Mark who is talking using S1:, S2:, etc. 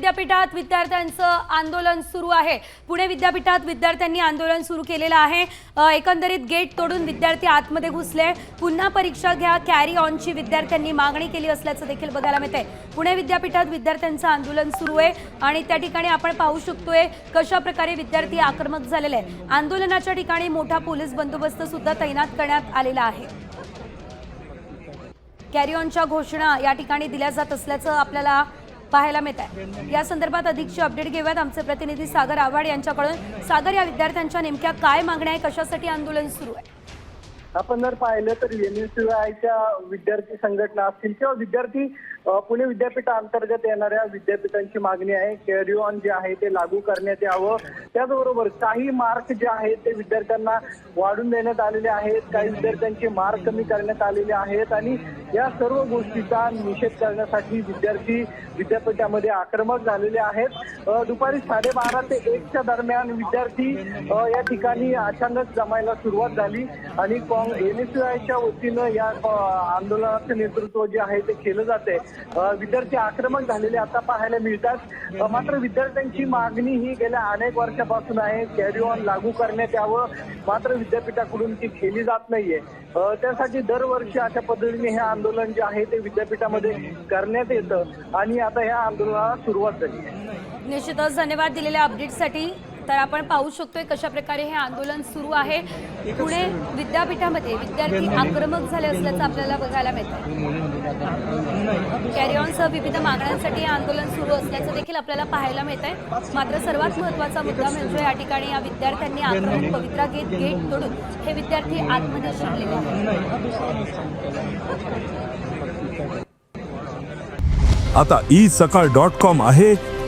S1: विद्यापीठात विद्यार्थ्यांचं आंदोलन सुरू आहे. पुणे विद्यापीठात विद्यार्थ्यांनी आंदोलन सुरू केलेलं आहे. एकंदरीत गेट तोडून विद्यार्थी आतमध्ये घुसले. पुन्हा परीक्षा घ्या कॅरी ऑनची विद्यार्थ्यांनी मागणी केली असल्याचं देखील बघायला मिळतंय. पुणे विद्यापीठात विद्यार्थ्यांचं आंदोलन सुरू आहे आणि त्या ठिकाणी आपण पाहू शकतोय कशा प्रकारे विद्यार्थी आक्रमक झालेले आहे आंदोलनाच्या ठिकाणी मोठा पोलीस बंदोबस्त सुद्धा तैनात करण्यात आलेला आहे. कॅरी ऑनच्या घोषणा या ठिकाणी दिल्या जात असल्याचं आपल्याला पाहायला मिळत आहे. या संदर्भात अधिकची अपडेट घेऊयात आमचे प्रतिनिधी सागर आव्हाड यांच्याकडून. सागर या विद्यार्थ्यांच्या नेमक्या काय मागण्या आहे कशासाठी आंदोलन सुरू आहे?
S2: आपण जर पाहिलं तर एनएसयूआयच्या विद्यार्थी संघटना असतील किंवा विद्यार्थी पुणे पुणे विद्यापीठाअंतर्गत येणाऱ्या विद्यापीठांची मागणी आहे कॅरी ऑन जे आहे ते लागू करण्यात यावं. त्याचबरोबर काही मार्क जे आहेत ते विद्यार्थ्यांना वाढून देण्यात आलेले आहेत काही विद्यार्थ्यांचे मार्क कमी करण्यात आलेले आहेत आणि या सर्व गोष्टीचा निषेध करण्यासाठी विद्यार्थी विद्यापीठामध्ये आक्रमक झालेले आहेत. दुपारी साडेबारा ते एकच्या दरम्यान विद्यार्थी या ठिकाणी अचानक जमायला सुरुवात झाली आणि एनएसआयच्या वतीनं या आंदोलनाचं नेतृत्व जे आहे ते केलं जात आहे विद्यार्थी आक्रमक झालेले आता पाहायला मिळतात. मात्र विद्यार्थ्यांची मागणी ही गेल्या अनेक वर्षापासून आहे. कॅरी ऑन लागू करण्यात यावं. मात्र विद्यापीठाकडून ती केली जात नाहीये. त्यासाठी दरवर्षी अशा पद्धतीने हे आंदोलन जे आहे ते विद्यापीठामध्ये करण्यात येतं. आणि आता ह्या आंदोलनाला सुरुवात झाली
S1: निश्चितच धन्यवाद दिलेल्या अपडेटसाठी तर आपण पाहू शकतोय कशा प्रकारे हे आंदोलन सुरू आहे. पुणे विद्यापीठामध्ये विद्यार्थी आक्रमक झाले असल्याचं आपल्याला बघायला मिळतं कॅरी ऑनसह विविध मागण्यांसाठी हे आंदोलन सुरू असल्याचं देखील आपल्याला पाहायला मिळत आहे मात्र सर्वात महत्त्वाचा मुद्दा म्हणजे या ठिकाणी या विद्यार्थ्यांनी आक्रमक पवित्रा घेत गेट तोडून हे विद्यार्थी आतमध्ये शिरलेले आहेत.
S3: आता ई सकाळ डॉट कॉम आहे.